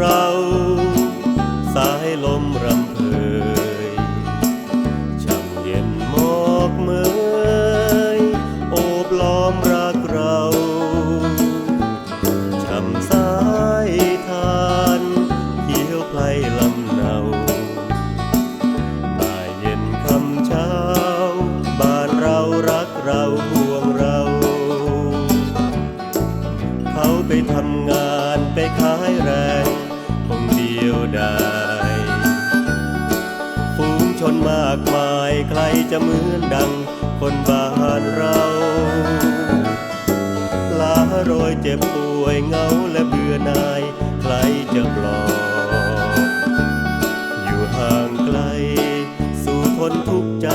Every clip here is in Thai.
ข มากมายใครจะเหมือนดังคนบ้านเราลาโรยเจ็บป่วยเงาและเบื่อนาย ใครจะปลอบอยู่ห่างไกล สู่ทนทุกข์ใจ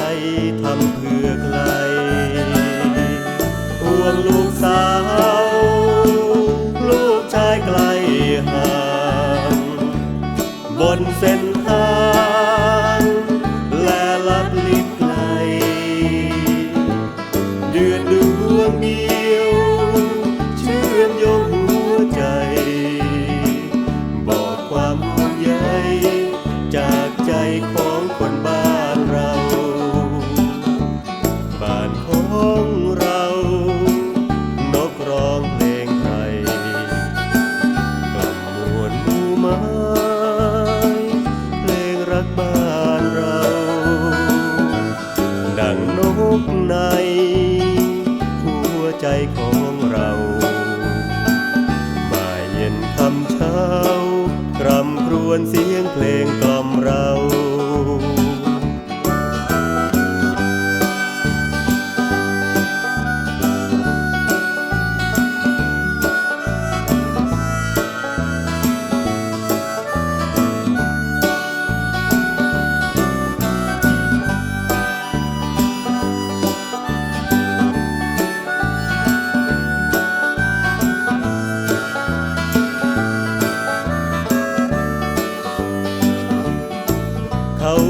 ใจของเราบ่ายเย็นคำเช้ากรำครวนเสียงเพลงกล่อมเรา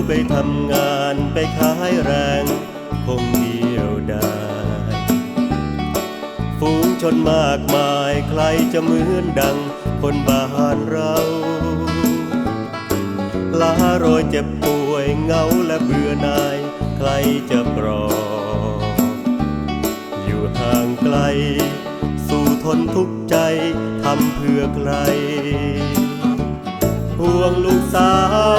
ไปทำงานไปขายแรง คงเดียวได้ฝูงชนมากมายใครจะเหมือนดังคนบ้านเราลาโรยเจ็บป่วยเหงาและเบื่อหน่าย ใครจะปลอบอยู่ห่างไกล สู่ทนทุกข์ใจทำเพื่อใครห่วงลูกสาว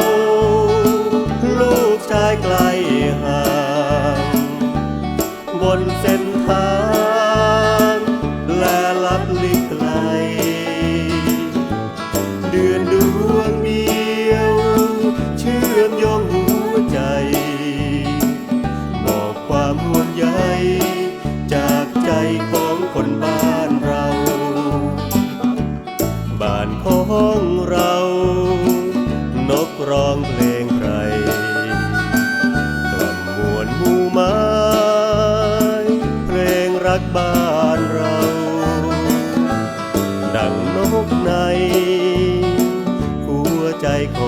ใยจากใจของคนบ้านเรา บ้านของเรา นกร้องเพลงใครกล่อมวลหูไม้เพลงรักบ้านเรา ดังนกในหัวใจของ